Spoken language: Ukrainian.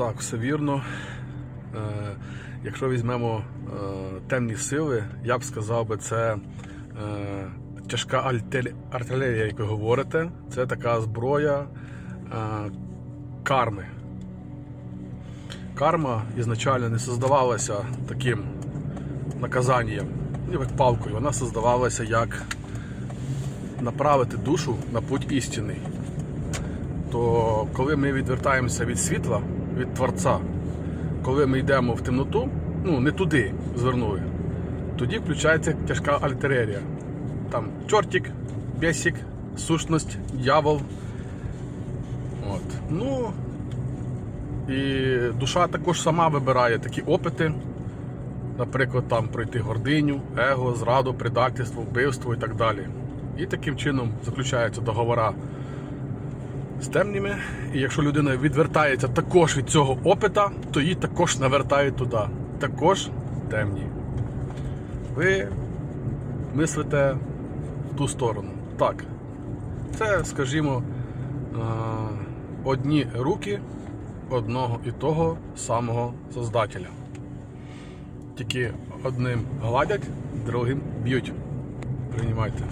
Так, все вірно. Е, якщо візьмемо е, темні сили, я б сказав би, це е, тяжка артилерія, як ви говорите. Це така зброя карми. Карма ізначально не создавалася таким наказанням, ну, як палкою. Вона создавалася як направити душу на путь істинний то коли ми відвертаємося від світла, від Творця, коли ми йдемо в темноту, ну не туди звернули, тоді включається тяжка альтерерія. Там чортик, бесик, сущність, дьявол. От. Ну і душа також сама вибирає такі опити. Наприклад, там пройти гординю, его, зраду, предательство, вбивство і так далі. І таким чином заключаються договора з темніми. І якщо людина відвертається також від цього опита, то її також навертають туди. Також темні. Ви мислите в ту сторону. Так. Це, скажімо, е, одні руки одного і того самого Создателя. Тільки одним гладять, другим б'ють. Приймайте.